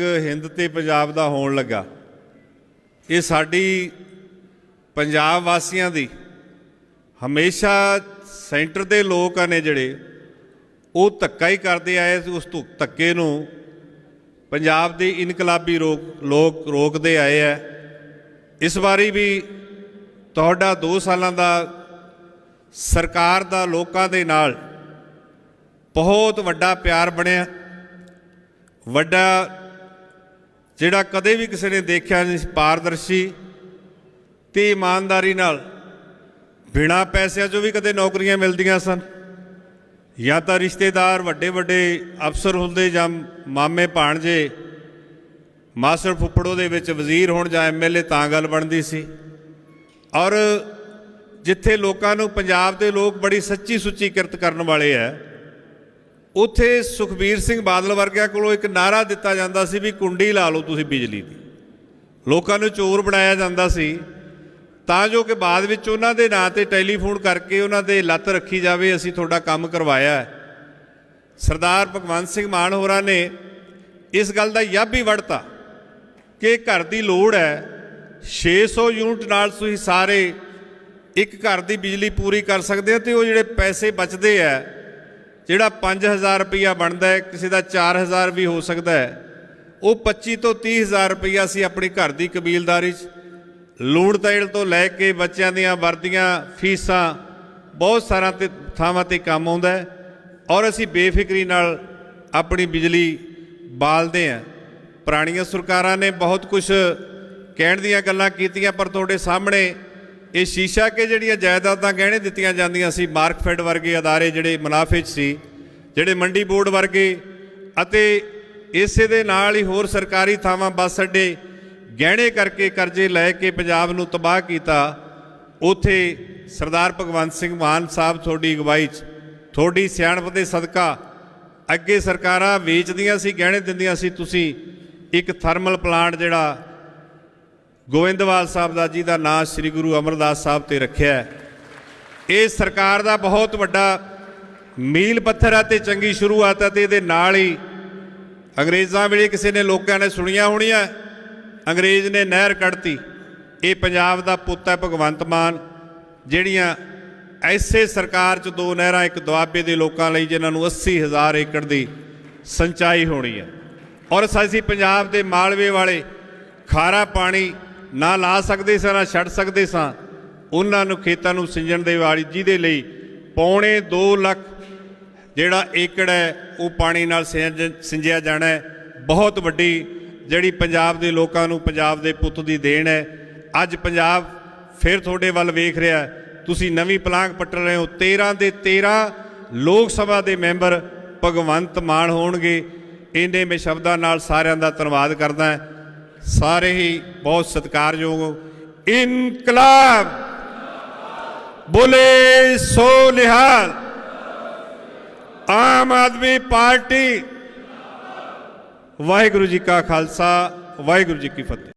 ਹਿੰਦ ਤੇ ਪੰਜਾਬ ਦਾ ਹੋਣ ਲੱਗਾ। ਇਹ ਸਾਡੀ ਪੰਜਾਬ ਵਾਸੀਆਂ ਦੀ ਹਮੇਸ਼ਾ ਸੈਂਟਰ ਦੇ ਲੋਕ ਨੇ ਜਿਹੜੇ, ਉਹ ਧੱਕਾ ਹੀ ਕਰਦੇ ਆਏ ਸੀ, ਉਸ ਧੁ- ਧੱਕੇ ਨੂੰ ਪੰਜਾਬ ਦੇ ਇਨਕਲਾਬੀ ਰੋਕ, ਲੋਕ ਰੋਕਦੇ ਆਏ ਆ। ਇਸ ਵਾਰੀ ਵੀ ਤੁਹਾਡਾ 2 ਸਾਲਾਂ ਦਾ ਸਰਕਾਰ ਦਾ ਲੋਕਾਂ ਦੇ ਨਾਲ ਬਹੁਤ ਵੱਡਾ ਪਿਆਰ ਬਣਿਆ। ਵੱਡਾ ਜਿਹੜਾ ਕਦੇ ਵੀ ਕਿਸੇ ਨੇ ਦੇਖਿਆ ਨਹੀਂ ਪਾਰਦਰਸ਼ੀ ਤੇ ਇਮਾਨਦਾਰੀ ਨਾਲ, ਬਿਨਾ ਪੈਸਿਆਂ ਚੋਂ ਵੀ ਕਦੇ ਨੌਕਰੀਆਂ ਮਿਲਦੀਆਂ ਸਨ। ਜਾਂ ਤਾਂ ਰਿਸ਼ਤੇਦਾਰ ਵੱਡੇ ਵੱਡੇ ਅਫਸਰ ਹੁੰਦੇ ਜਾਂ ਮਾਮੇ ਭਾਣਜੇ ਮਾਸਟਰ ਫੁੱਫੜੋ ਦੇ ਵਿੱਚ ਵਜ਼ੀਰ ਹੋਣ ਜਾਂ ਐਮਐਲਏ ਤਾਂ ਗੱਲ ਬਣਦੀ ਸੀ। ਔਰ ਜਿੱਥੇ ਲੋਕਾਂ ਨੂੰ ਪੰਜਾਬ ਦੇ ਲੋਕ ਬੜੀ ਸੱਚੀ ਸੁੱਚੀ ਕਿਰਤ ਕਰਨ ਵਾਲੇ ਐ ਉੱਥੇ ਸੁਖਬੀਰ ਸਿੰਘ ਬਾਦਲ ਵਰਗਿਆਂ ਕੋਲੋਂ ਇੱਕ ਨਾਰਾ ਦਿੱਤਾ ਜਾਂਦਾ ਸੀ ਵੀ ਕੁੰਡੀ ਲਾ ਲਓ ਤੁਸੀਂ ਬਿਜਲੀ ਦੀ। ਲੋਕਾਂ ਨੂੰ ਚੋਰ ਬਣਾਇਆ ਜਾਂਦਾ ਸੀ। ਤਾਂ ਜੋ ਕਿ ਬਾਅਦ ਵਿੱਚ ਉਹਨਾਂ ਦੇ ਨਾਂ ਤੇ ਟੈਲੀਫੋਨ ਕਰਕੇ ਉਹਨਾਂ ਦੇ ਲੱਤ ਰੱਖੀ ਜਾਵੇ, ਅਸੀਂ ਤੁਹਾਡਾ ਕੰਮ ਕਰਵਾਇਆ ਸਰਦਾਰ ਭਗਵੰਤ ਸਿੰਘ ਮਾਨ ਹੋਰਾਂ ਨੇ ਇਸ ਗੱਲ ਦਾ ਯੱਬ ਵੜਤਾ ਕਿ ਘਰ ਦੀ ਲੋੜ ਹੈ। 600 ਯੂਨਿਟ ਨਾਲ ਤੁਸੀਂ ਸਾਰੇ ਇੱਕ ਘਰ ਦੀ ਬਿਜਲੀ ਪੂਰੀ ਕਰ ਸਕਦੇ ਹੋ ਤੇ ਉਹ ਜਿਹੜੇ ਪੈਸੇ ਬਚਦੇ ਆ ਜਿਹੜਾ 5000 ਰੁਪਇਆ ਬਣਦਾ ਹੈ, ਕਿਸੇ ਦਾ 4000 ਵੀ ਹੋ ਸਕਦਾ ਹੈ, ਉਹ 25 ਤੋਂ 30000 ਰੁਪਇਆ ਅਸੀਂ ਆਪਣੀ ਘਰ ਦੀ ਕਬੀਲਦਾਰੀ 'ਚ ਲੂਣ ਤੇਲ ਤੋਂ ਲੈ ਕੇ ਬੱਚਿਆਂ ਦੀਆਂ ਵਰਦੀਆਂ, ਫੀਸਾਂ, ਬਹੁਤ ਸਾਰਾ ਤੇ ਥਾਵਾਂ ਤੇ ਕੰਮ ਆਉਂਦਾ ਹੈ ਔਰ ਅਸੀਂ ਬੇਫਿਕਰੀ ਨਾਲ ਆਪਣੀ ਬਿਜਲੀ ਬਾਲਦੇ ਹਾਂ। ਪੁਰਾਣੀਆਂ ਸਰਕਾਰਾਂ ਨੇ ਬਹੁਤ ਕੁਝ ਕਹਿਣ ਦੀਆਂ ਗੱਲਾਂ ਕੀਤੀਆਂ, ਪਰ ਤੁਹਾਡੇ ਸਾਹਮਣੇ ਇਹ ਸ਼ੀਸ਼ਾ ਕੇ ਜਿਹੜੀਆਂ ਜਾਇਦਾਦਾਂ ਗਹਿਣੇ ਦਿੱਤੀਆਂ ਜਾਂਦੀਆਂ ਸੀ ਮਾਰਕਫੈਡ ਵਰਗੇ ਅਦਾਰੇ ਜਿਹੜੇ ਮੁਨਾਫੇ 'ਚ ਸੀ, ਜਿਹੜੇ ਮੰਡੀ ਬੋਰਡ ਵਰਗੇ, ਅਤੇ ਇਸੇ ਦੇ ਨਾਲ ਹੀ ਹੋਰ ਸਰਕਾਰੀ ਥਾਵਾਂ ਬੱਸ ਅੱਡੇ ਗਹਿਣੇ ਕਰਕੇ ਕਰਜ਼ੇ ਲੈ ਕੇ ਪੰਜਾਬ ਨੂੰ ਤਬਾਹ ਕੀਤਾ, ਉਥੇ ਸਰਦਾਰ ਭਗਵੰਤ ਸਿੰਘ ਮਾਨ ਸਾਹਿਬ ਤੁਹਾਡੀ ਅਗਵਾਈ 'ਚ, ਤੁਹਾਡੀ ਸਿਆਣਪ ਦੇ ਸਦਕਾ ਅੱਗੇ ਸਰਕਾਰਾਂ ਵੇਚਦੀਆਂ ਸੀ, ਗਹਿਣੇ ਦਿੰਦੀਆਂ ਸੀ, ਤੁਸੀਂ ਇੱਕ ਥਰਮਲ ਪਲਾਂਟ ਜਿਹੜਾ ਗੋਇੰਦਵਾਲ ਸਾਹਿਬ ਦਾ ਜੀ ਦਾ ਨਾਂ ਸ੍ਰੀ ਗੁਰੂ ਅਮਰਦਾਸ ਸਾਹਿਬ ਤੇ ਰੱਖਿਆ ਇਹ ਸਰਕਾਰ ਦਾ ਬਹੁਤ ਵੱਡਾ ਮੀਲ ਪੱਥਰ ਹੈ ਤੇ ਚੰਗੀ ਸ਼ੁਰੂਆਤ ਹੈ ਤੇ ਇਹਦੇ ਨਾਲ ਹੀ ਅੰਗਰੇਜ਼ਾਂ ਵੇਲੇ ਕਿਸੇ ਨੇ ਲੋਕਾਂ ਨੇ ਸੁਣੀਆਂ ਹੋਣੀਆਂ, ਅੰਗਰੇਜ਼ ਨੇ ਨਹਿਰ ਕੱਢਤੀ। ਇਹ ਪੰਜਾਬ ਦਾ ਪੁੱਤ ਹੈ ਭਗਵੰਤ ਮਾਨ, ਜਿਹੜੀਆਂ ਐਸੇ ਸਰਕਾਰ ਚ ਦੋ ਨਹਿਰਾਂ, ਇੱਕ ਦੁਆਬੇ ਦੇ ਲੋਕਾਂ ਲਈ ਜਿਨ੍ਹਾਂ ਨੂੰ 80000 ਏਕੜ ਦੀ ਸਿੰਚਾਈ ਹੋਣੀ ਹੈ। ਔਰ ਅਸੀਂ ਪੰਜਾਬ ਦੇ ਮਾਲਵੇ ਵਾਲੇ ਖਾਰਾ ਪਾਣੀ ਨਾ ਲਾ ਸਕਦੇ ਸਾਂ, ਨਾ ਛੱਡ ਸਕਦੇ ਸਾਂ। ਉਹਨਾਂ ਨੂੰ ਖੇਤਾਂ ਨੂੰ ਸਿੰਜਣ ਦੇ ਵਾਲੀ ਜਿਹਦੇ ਲਈ ਪੌਣੇ 2 ਲੱਖ ਜਿਹੜਾ ਏਕੜ ਹੈ, ਉਹ ਪਾਣੀ ਨਾਲ ਸਿੰਜ- ਸਿੰਜਿਆ ਜਾਣਾ ਹੈ। ਬਹੁਤ ਵੱਡੀ ਜਿਹੜੀ ਪੰਜਾਬ ਦੇ ਲੋਕਾਂ ਨੂੰ, ਪੰਜਾਬ ਦੇ ਪੁੱਤ ਦੀ ਦੇਣ ਹੈ। ਅੱਜ ਪੰਜਾਬ ਫਿਰ ਤੁਹਾਡੇ ਵੱਲ ਵੇਖ ਰਿਹਾ ਤੁਸੀਂ ਨਵੀਂ ਪਲਾਂਗ ਪੱਟ ਰਹੇ ਹੋ। 13 ਦੇ 13 ਲੋਕ ਸਭਾ ਦੇ ਮੈਂਬਰ ਭਗਵੰਤ ਮਾਨ ਹੋਣਗੇ। ਇਹਨੇ ਮੈਂ ਸ਼ਬਦਾਂ ਨਾਲ ਸਾਰਿਆਂ ਦਾ ਧੰਨਵਾਦ ਕਰਦਾ ਹਾਂ। ਸਾਰੇ ਹੀ ਬਹੁਤ ਸਤਿਕਾਰਯੋਗ ਹੋ। ਇਨਕਲਾਬ। ਬੋਲੇ ਸੋ ਨਿਹਾਲ। ਆਮ ਆਦਮੀ ਪਾਰਟੀ। ਵਾਹਿਗੁਰੂ ਜੀ ਕਾ ਖਾਲਸਾ, ਵਾਹਿਗੁਰੂ ਜੀ ਕੀ ਫਤਿਹ।